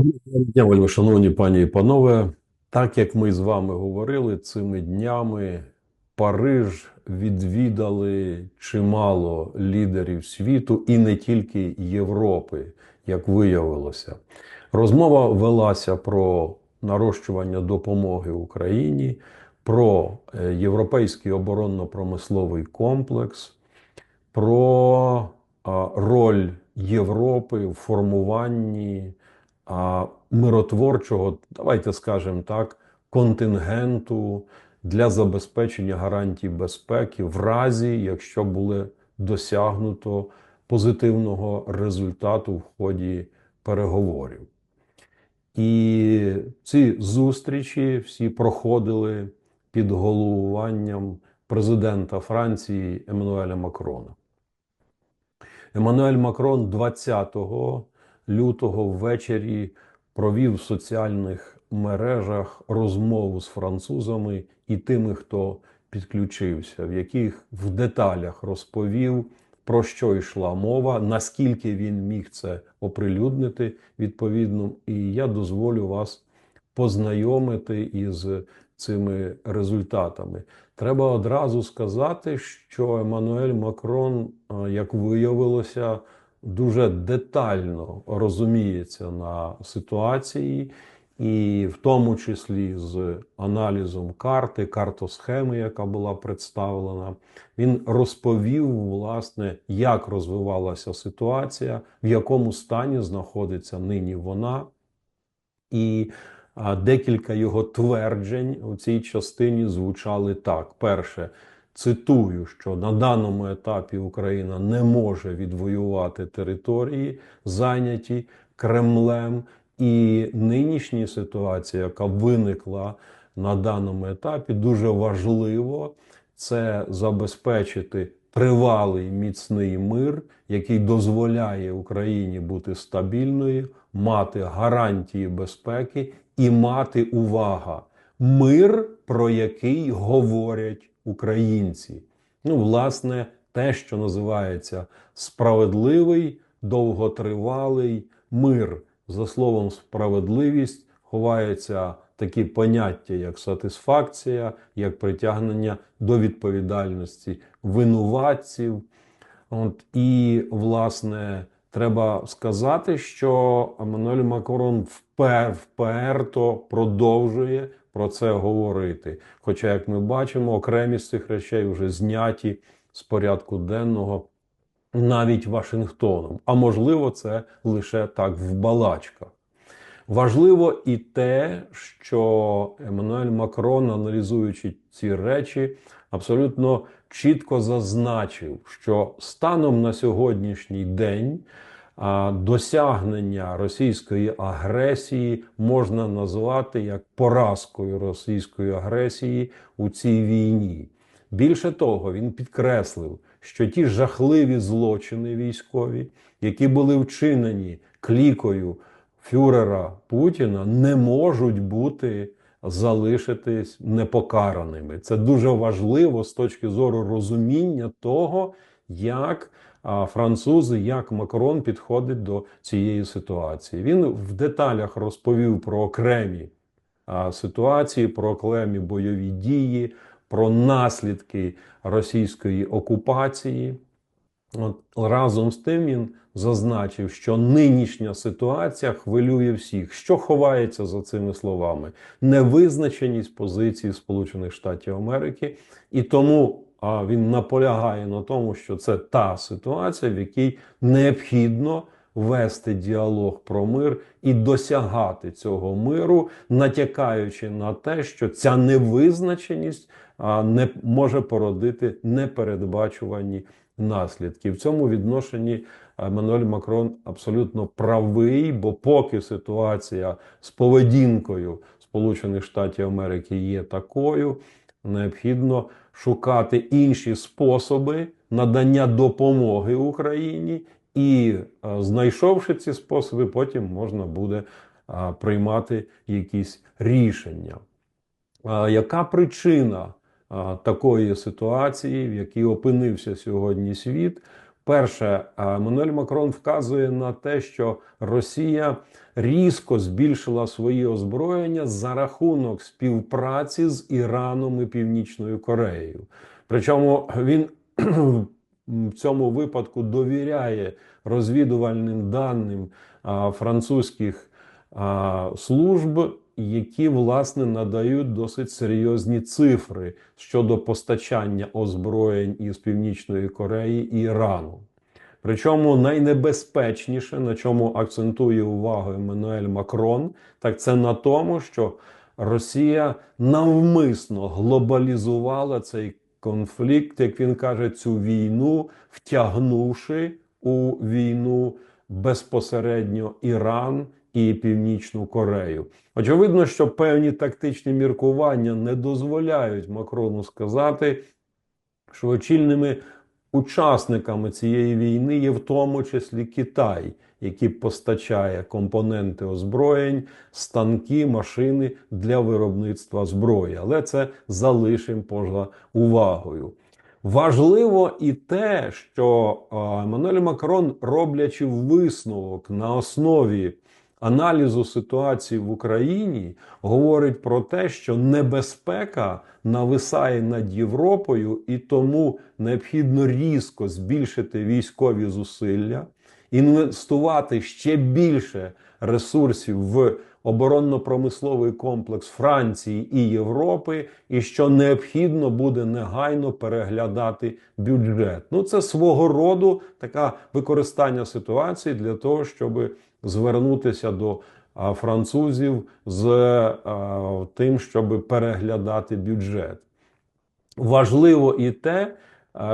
Дня, вельми шановні пані і панове. Так як ми з вами говорили, цими днями Париж відвідали чимало лідерів світу і не тільки Європи, як виявилося. Розмова велася про нарощування допомоги Україні, про е, європейський оборонно-промисловий комплекс, про роль Європи в формуванні миротворчого, давайте скажемо так, контингенту для забезпечення гарантій безпеки в разі, якщо буде досягнуто позитивного результату в ході переговорів. І ці зустрічі всі проходили під головуванням президента Франції Еммануеля Макрона. Еммануель Макрон 20 лютого ввечері провів в соціальних мережах розмову з французами і тими, хто підключився, в яких в деталях розповів, про що йшла мова, наскільки він міг це оприлюднити відповідно. І я дозволю вас познайомити із цими результатами. Треба одразу сказати, що Еммануель Макрон, е, як виявилося, дуже детально розуміється на ситуації, і в тому числі з аналізом карти, картосхеми, яка була представлена, він розповів, власне, як розвивалася ситуація, в якому стані знаходиться нині вона. І декілька його тверджень у цій частині звучали так: перше, цитую, що на даному етапі Україна не може відвоювати території, зайняті Кремлем, і нинішня ситуація, яка виникла на даному етапі, дуже важливо це забезпечити тривалий міцний мир, який дозволяє Україні бути стабільною, мати гарантії безпеки і мати увага. Мир, про який говорять українці. Ну, власне, те, що називається справедливий, довготривалий мир. За словом, справедливість ховаються такі поняття, як сатисфакція, як притягнення до відповідальності винуватців. От, І, власне, треба сказати, що Еммануель Макрон впер, вперто продовжує про це говорити. Хоча, як ми бачимо, окремі з цих речей вже зняті з порядку денного навіть Вашингтоном. А можливо, це лише так в балачках. Важливо і те, що Еммануель Макрон, аналізуючи ці речі, абсолютно чітко зазначив, що станом на сьогоднішній день досягнення російської агресії можна назвати як поразкою російської агресії у цій війні. Більше того, він підкреслив, що ті жахливі злочини військові, які були вчинені клікою фюрера Путіна, не можуть бути залишитись непокараними. Це дуже важливо з точки зору розуміння того, як французи, як Макрон підходить до цієї ситуації. Він в деталях розповів про окремі ситуації, про окремі бойові дії, про наслідки російської окупації. От Разом з тим він зазначив, що нинішня ситуація хвилює всіх. Що ховається за цими словами? Невизначеність позиції Сполучених Штатів Америки, і тому а він наполягає на тому, що це та ситуація, в якій необхідно вести діалог про мир і досягати цього миру, натякаючи на те, що ця невизначеність не може породити непередбачувані наслідки. В цьому відношенні Еммануель Макрон абсолютно правий, бо поки ситуація з поведінкою Сполучених Штатів Америки є такою, необхідно шукати інші способи надання допомоги Україні, і знайшовши ці способи, потім можна буде приймати якісь рішення. Яка причина такої ситуації, в якій опинився сьогодні світ? Перше, Еммануель Макрон вказує на те, що Росія різко збільшила свої озброєння за рахунок співпраці з Іраном і Північною Кореєю. Причому він в цьому випадку довіряє розвідувальним даним французьких служб, які власне надають досить серйозні цифри щодо постачання озброєнь із Північної Кореї і Ірану. Причому найнебезпечніше, на чому акцентує увагу Еммануель Макрон, так це на тому, що Росія навмисно глобалізувала цей конфлікт, як він каже, цю війну, втягнувши у війну безпосередньо Іран і Північну Корею. Очевидно, що певні тактичні міркування не дозволяють Макрону сказати, що очільними учасниками цієї війни є в тому числі Китай, який постачає компоненти озброєнь, станки, машини для виробництва зброї. Але це залишимо поза увагою. Важливо і те, що Еммануель Макрон, роблячи висновок на основі аналізу ситуації в Україні, говорить про те, що небезпека нависає над Європою, і тому необхідно різко збільшити військові зусилля, інвестувати ще більше ресурсів в оборонно-промисловий комплекс Франції і Європи, і що необхідно буде негайно переглядати бюджет. Ну це свого роду таке використання ситуації для того, щоб звернутися до французів з тим, щоб переглядати бюджет. Важливо і те,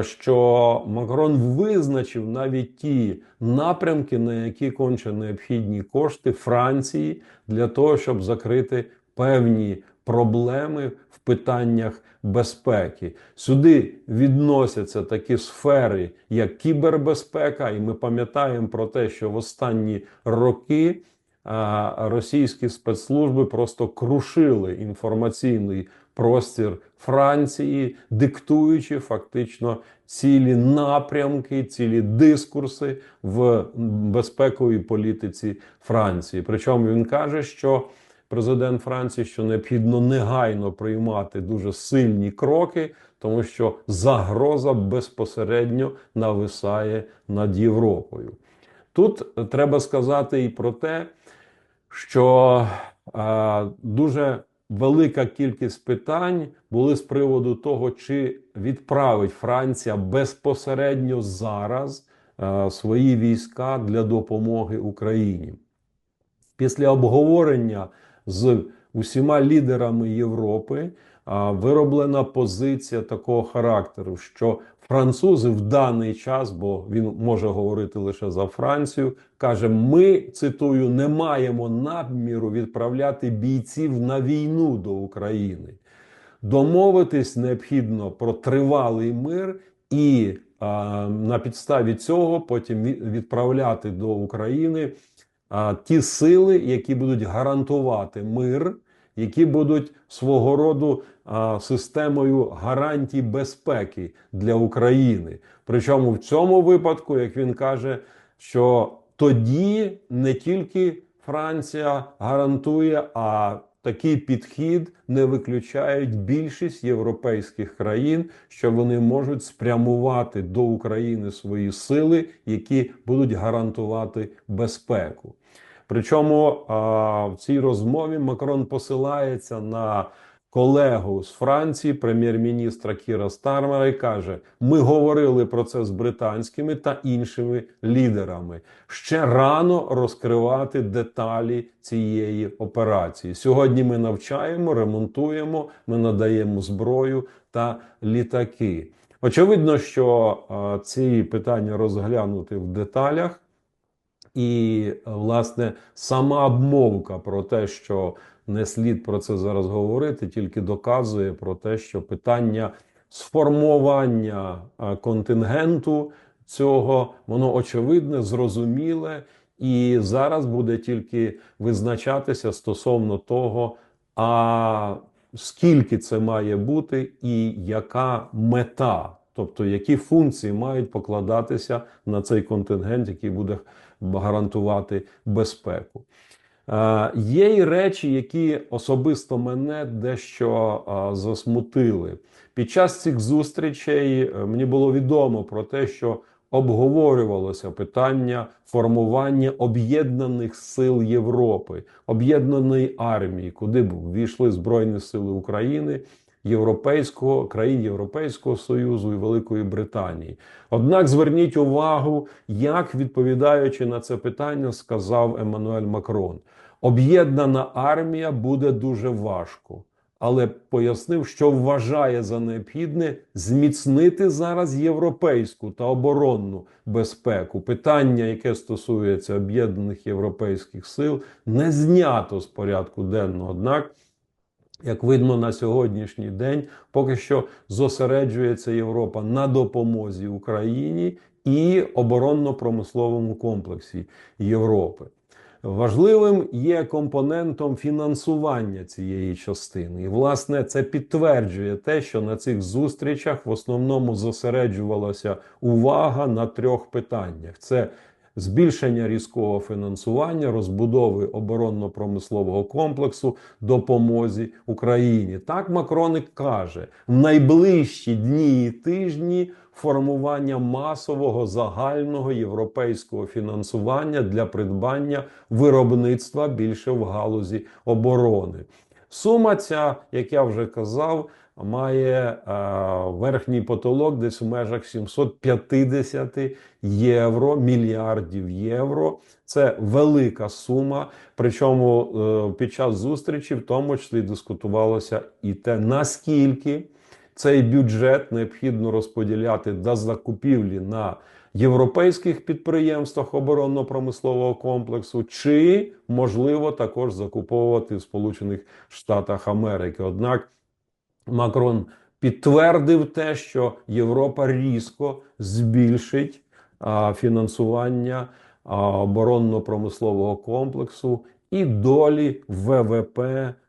що Макрон визначив навіть ті напрямки, на які конче необхідні кошти Франції для того, щоб закрити певні проблеми в питаннях безпеки. Сюди відносяться такі сфери, як кібербезпека, і ми пам'ятаємо про те, що в останні роки. Російські спецслужби просто крушили інформаційний простір Франції, диктуючи фактично цілі напрямки, цілі дискурси в безпековій політиці Франції. Причому він каже, що президент Франції що необхідно негайно приймати дуже сильні кроки, тому що загроза безпосередньо нависає над Європою. Тут треба сказати і про те, що а, дуже велика кількість питань були з приводу того, чи відправить Франція безпосередньо зараз а, свої війська для допомоги Україні. Після обговорення з усіма лідерами Європи вироблена позиція такого характеру, що французи в даний час, бо він може говорити лише за Францію, каже: ми цитую, не маємо наміру відправляти бійців на війну до України. Домовитись необхідно про тривалий мир і на підставі цього потім відправляти до України ті сили, які будуть гарантувати мир, які будуть свого роду системою гарантій безпеки для України. Причому в цьому випадку, як він каже, що тоді не тільки Франція гарантує, а такий підхід не виключають більшість європейських країн, що вони можуть спрямувати до України свої сили, які будуть гарантувати безпеку. Причому в цій розмові Макрон посилається на колегу з Франції, прем'єр-міністра Кіра Стармера, і каже: Ми говорили про це з британськими та іншими лідерами. Ще рано розкривати деталі цієї операції. Сьогодні ми навчаємо, ремонтуємо, ми надаємо зброю та літаки. Очевидно, що ці питання розглянути в деталях. І, власне, сама обмовка про те, що не слід про це зараз говорити, тільки доказує про те, що питання сформування контингенту цього, воно очевидне, зрозуміле, і зараз буде тільки визначатися стосовно того, а скільки це має бути, і яка мета тобто які функції мають покладатися на цей контингент, який буде гарантувати безпеку. Е, Є й речі, які особисто мене дещо е, засмутили. Під час цих зустрічей е, мені було відомо про те, що обговорювалося питання формування об'єднаних сил Європи, об'єднаної армії, куди б ввійшли Збройні Сили України. Європейського країн Європейського Союзу і Великої Британії. Однак зверніть увагу, як відповідаючи на це питання, сказав Еммануель Макрон: об'єднана армія буде дуже важко, але пояснив, що вважає за необхідне зміцнити зараз європейську та оборонну безпеку. Питання, яке стосується об'єднаних європейських сил, не знято з порядку денного. Однак. Як видно на сьогоднішній день, поки що зосереджується Європа на допомозі Україні і оборонно-промисловому комплексі Європи. Важливим є компонентом фінансування цієї частини, і власне це підтверджує те, що на цих зустрічах в основному зосереджувалася увага на трьох питаннях: це збільшення різкого фінансування, розбудови оборонно-промислового комплексу, допомозі Україні. Так Макрон і каже: в найближчі дні і тижні формування масового загального європейського фінансування для придбання виробництва більше в галузі оборони. Сума ця, як я вже казав, має е, верхній потолок десь в межах 750 євро, мільярдів євро. Це велика сума. Причому е, під час зустрічі, в тому числі, дискутувалося і те, наскільки цей бюджет необхідно розподіляти до закупівлі на європейських підприємствах оборонно-промислового комплексу, чи можливо також закуповувати в Сполучених Штатах Америки. Однак Макрон підтвердив те, що Європа різко збільшить а, фінансування оборонно-промислового комплексу і долі ВВП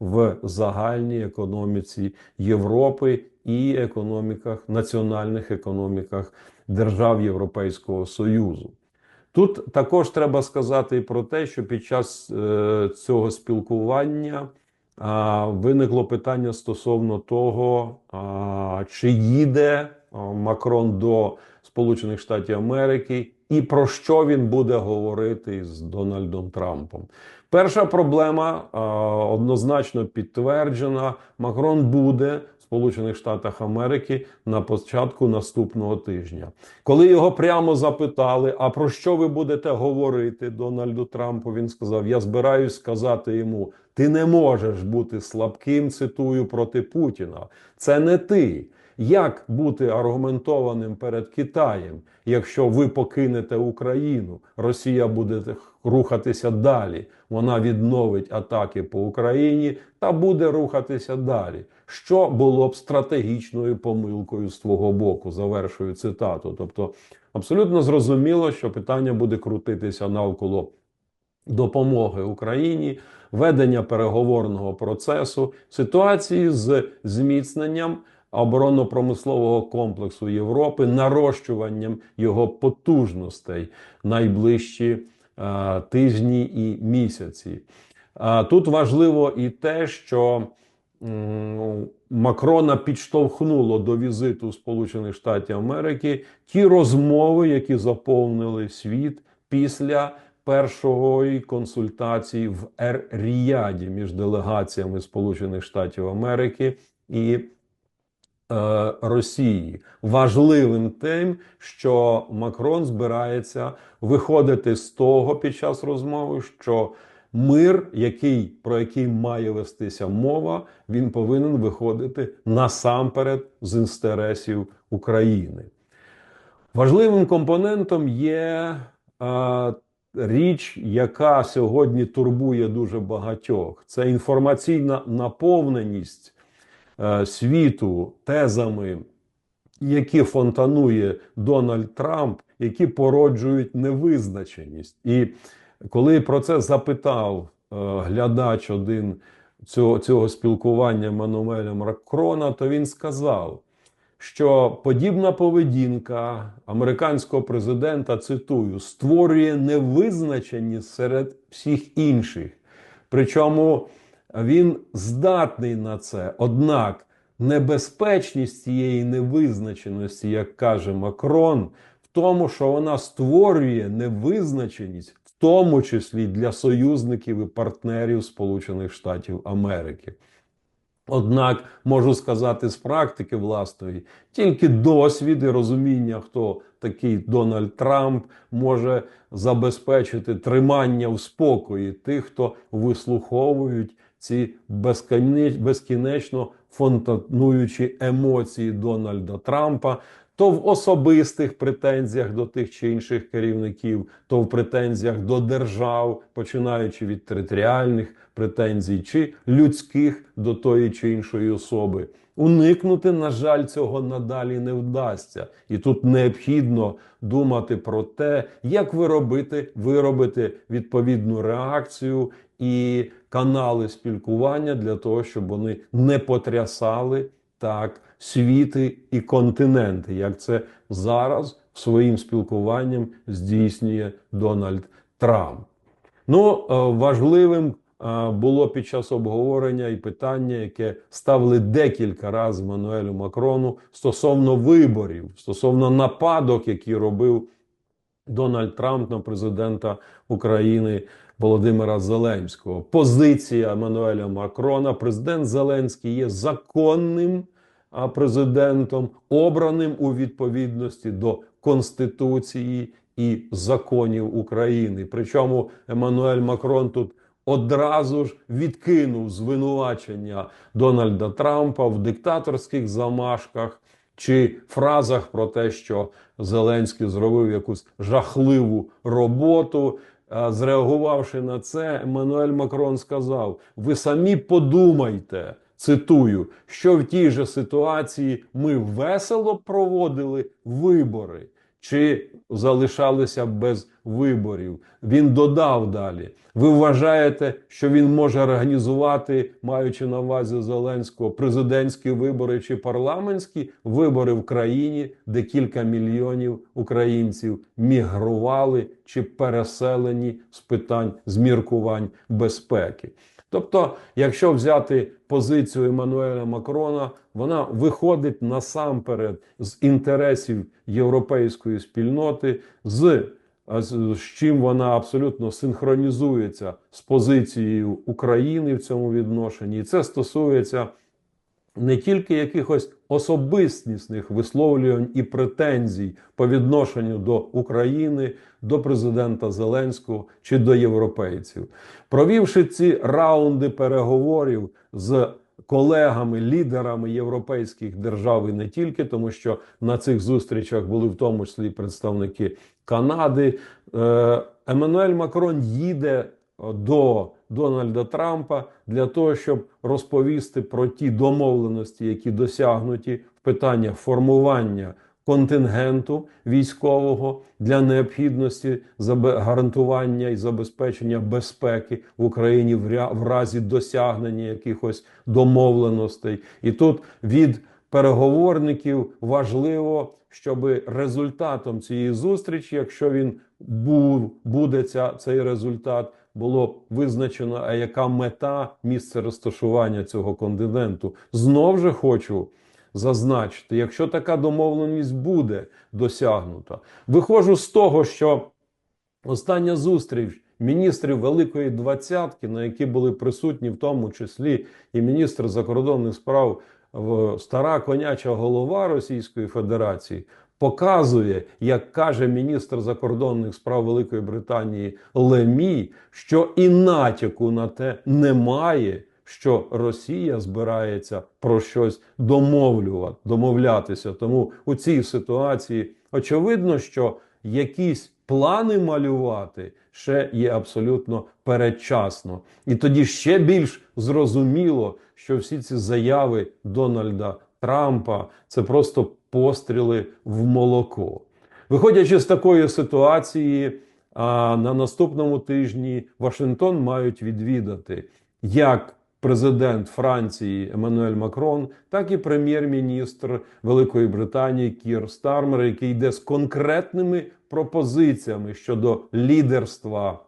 в загальній економіці Європи і економіках, національних економіках держав Європейського Союзу. Тут також треба сказати і про те, що під час е, цього спілкування виникло питання стосовно того, чи їде Макрон до Сполучених Штатів Америки і про що він буде говорити з Дональдом Трампом. Перша проблема однозначно підтверджена: Макрон буде в Сполучених Штатах Америки на початку наступного тижня. Коли його прямо запитали, а про що ви будете говорити Дональду Трампу, він сказав: Я збираюсь сказати йому: ти не можеш бути слабким, цитую проти Путіна. Це не ти. Як бути аргументованим перед Китаєм, якщо ви покинете Україну, Росія буде рухатися далі? Вона відновить атаки по Україні та буде рухатися далі. Що було б стратегічною помилкою з твого боку? Завершую цитату. Тобто, абсолютно зрозуміло, що питання буде крутитися навколо допомоги Україні, ведення переговорного процесу, ситуації з зміцненням оборонно-промислового комплексу Європи, нарощуванням його потужностей найближчі а, тижні і місяці. А, тут важливо і те, що Макрона підштовхнуло до візиту Сполучених Штатів Америки ті розмови, які заповнили світ після першої консультації в Ер-Ріяді між делегаціями Сполучених Штатів Америки і Е, Росії важливим тим, що Макрон збирається виходити з того під час розмови, що мир, який про який має вестися мова, він повинен виходити насамперед з інтересів України. Важливим компонентом є е, річ, яка сьогодні турбує дуже багатьох. Це інформаційна наповненість. Е, світу тезами, які фонтанує Дональд Трамп, які породжують невизначеність. І коли про це запитав е, глядач один цього, цього спілкування Мануеля Макрона, то він сказав, що подібна поведінка американського президента, цитую, створює невизначеність серед всіх інших. Причому він здатний на це. Однак небезпечність цієї невизначеності, як каже Макрон, в тому, що вона створює невизначеність, в тому числі для союзників і партнерів Сполучених Штатів Америки. Однак можу сказати з практики власної, тільки досвід і розуміння, хто такий Дональд Трамп може забезпечити тримання в спокої тих, хто вислуховують ці безкінечно фонтануючі емоції Дональда Трампа. То в особистих претензіях до тих чи інших керівників, то в претензіях до держав, починаючи від територіальних претензій, чи людських до тої чи іншої особи. Уникнути, на жаль, цього надалі не вдасться. І тут необхідно думати про те, як виробити, виробити відповідну реакцію і канали спілкування для того, щоб вони не потрясали так світи і континенти, як це зараз своїм спілкуванням здійснює Дональд Трамп. Ну, е, важливим е, було під час обговорення і питання, яке ставили декілька разів Мануелю Макрону стосовно виборів, стосовно нападок, які робив Дональд Трамп на президента України Володимира Зеленського. Позиція Мануеля Макрона: президент Зеленський є законним президентом, обраним у відповідності до Конституції і законів України. Причому Еммануель Макрон тут одразу ж відкинув звинувачення Дональда Трампа в диктаторських замашках чи фразах про те, що Зеленський зробив якусь жахливу роботу. Зреагувавши на це, Еммануель Макрон сказав: Ви самі подумайте. Цитую, що в тій же ситуації ми весело проводили вибори чи залишалися без виборів. Він додав далі: ви вважаєте, що він може організувати, маючи на увазі Зеленського, президентські вибори чи парламентські вибори в країні, де кілька мільйонів українців мігрували чи переселені з питань зміркувань безпеки. Тобто, якщо взяти позицію Еммануеля Макрона, вона виходить насамперед з інтересів європейської спільноти, з, з, чим вона абсолютно синхронізується з позицією України в цьому відношенні. І це стосується не тільки якихось особистісних висловлювань і претензій по відношенню до України, до президента Зеленського чи до європейців, провівши ці раунди переговорів з колегами, лідерами європейських держав і не тільки, тому що на цих зустрічах були в тому числі представники Канади. е, Еммануель Макрон їде до Дональда Трампа для того, щоб розповісти про ті домовленості, які досягнуті в питаннях формування контингенту військового для необхідності гарантування і забезпечення безпеки в Україні в разі досягнення якихось домовленостей. І тут від переговорників важливо, щоб результатом цієї зустрічі, якщо він був буде ця, цей результат, було визначено, а яка мета місце розташування цього континенту. Знов же хочу зазначити, якщо така домовленість буде досягнута, виходжу з того, що остання зустріч міністрів Великої Двадцятки, на якій були присутні, в тому числі і міністр закордонних справ стара коняча голова Російської Федерації, показує, як каже міністр закордонних справ Великої Британії Лемі, що і натяку на те немає. Що Росія збирається про щось домовлювати, домовлятися. Тому у цій ситуації очевидно, що якісь плани малювати ще є абсолютно передчасно. І тоді ще більш зрозуміло, що всі ці заяви Дональда Трампа це просто постріли в молоко. Виходячи з такої ситуації, на наступному тижні Вашингтон мають відвідати як президент Франції Еммануель Макрон, так і прем'єр-міністр Великої Британії Кір Стармер, який йде з конкретними пропозиціями щодо лідерства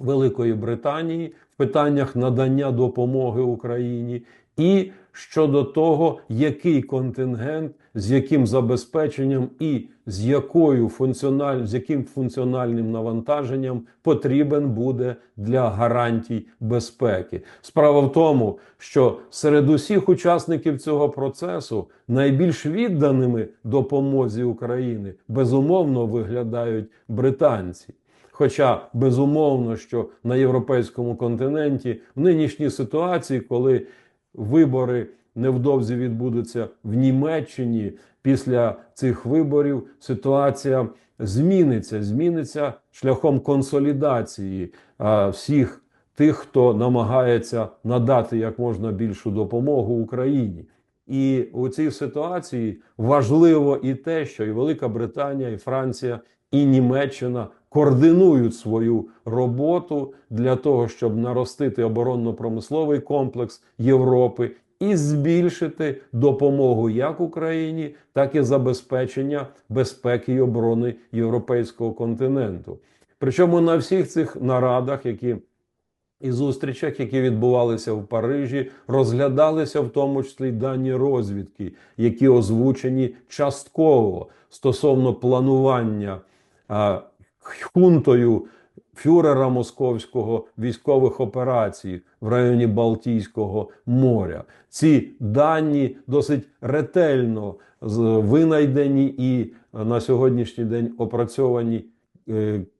Великої Британії в питаннях надання допомоги Україні, і щодо того, який контингент, з яким забезпеченням і з якою функціональ... з яким функціональним навантаженням потрібен буде для гарантій безпеки. Справа в тому, що серед усіх учасників цього процесу найбільш відданими допомозі України безумовно виглядають британці. Хоча безумовно, що на європейському континенті в нинішній ситуації, коли вибори невдовзі відбудуться в Німеччині, після цих виборів ситуація зміниться, зміниться шляхом консолідації а, всіх тих, хто намагається надати як можна більшу допомогу Україні. І у цій ситуації важливо і те, що і Велика Британія, і Франція, і Німеччина координують свою роботу для того, щоб наростити оборонно-промисловий комплекс Європи і збільшити допомогу як Україні, так і забезпечення безпеки і оборони європейського континенту. Причому на всіх цих нарадах, які і зустрічах, які відбувалися в Парижі, розглядалися в тому числі дані розвідки, які озвучені частково стосовно планування хунтою фюрера московського військових операцій в районі Балтійського моря. Ці дані досить ретельно винайдені і на сьогоднішній день опрацьовані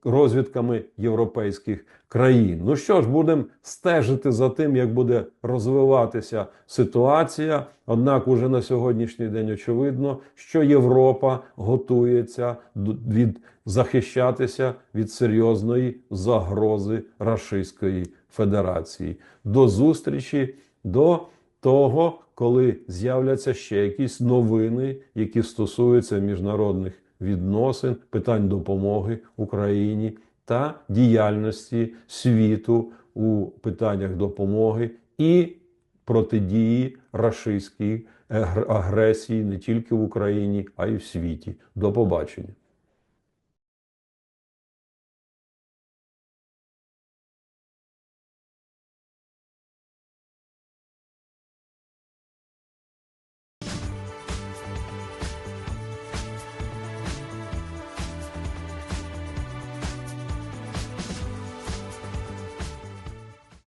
розвідками європейських країн. Ну що ж, будемо стежити за тим, як буде розвиватися ситуація. Однак, уже на сьогоднішній день очевидно, що Європа готується від захищатися від серйозної загрози Рашистської Федерації. До зустрічі до того, коли з'являться ще якісь новини, які стосуються міжнародних відносин, питань допомоги Україні та діяльності світу у питаннях допомоги і протидії рашистській агресії не тільки в Україні, а й в світі. До побачення.